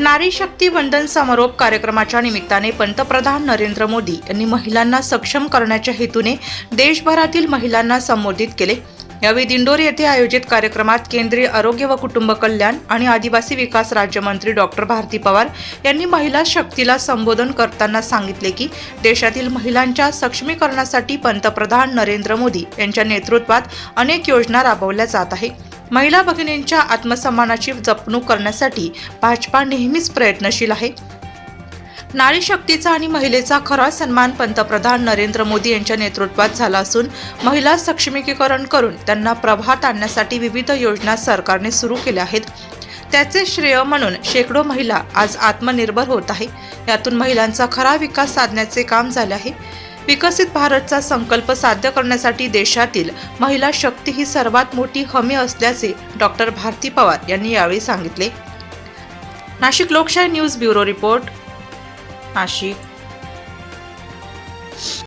नारी शक्ती वंदन समारोप कार्यक्रमाच्या निमित्ताने पंतप्रधान नरेंद्र मोदी यांनी महिलांना सक्षम करण्याच्या हेतूने देशभरातील महिलांना संबोधित केले. यावेळी दिंडोरी येथे आयोजित कार्यक्रमात केंद्रीय आरोग्य व कुटुंब कल्याण आणि आदिवासी विकास राज्यमंत्री डॉक्टर भारती पवार यांनी महिला शक्तीला संबोधन करताना सांगितले की देशातील महिलांच्या सक्षमीकरणासाठी पंतप्रधान नरेंद्र मोदी यांच्या नेतृत्वात अनेक योजना राबवल्या जात आहे. महिला भगिनींच्या आत्मसन्मानाची जपणूक करण्यासाठी भाजपा नेहमीच प्रयत्नशील आहे. नारी शक्तीचा आणि महिलेचा खरा सन्मान पंतप्रधान नरेंद्र मोदी यांच्या नेतृत्वात झाला असून महिला सक्षमीकरण करून त्यांना प्रभात आणण्यासाठी विविध योजना सरकारने सुरू केल्या आहेत. त्याचे श्रेय म्हणून शेकडो महिला आज आत्मनिर्भर होत आहे. यातून महिलांचा खरा विकास साधण्याचे काम झाले आहे. विकसित भारतचा संकल्प साध्य करण्यासाठी देशातील महिला शक्ती ही सर्वात मोठी हमी असल्याचे डॉक्टर भारती पवार यांनी यावेळी सांगितले. नाशिक लोकशाही न्यूज ब्युरो रिपोर्ट. नाशिक.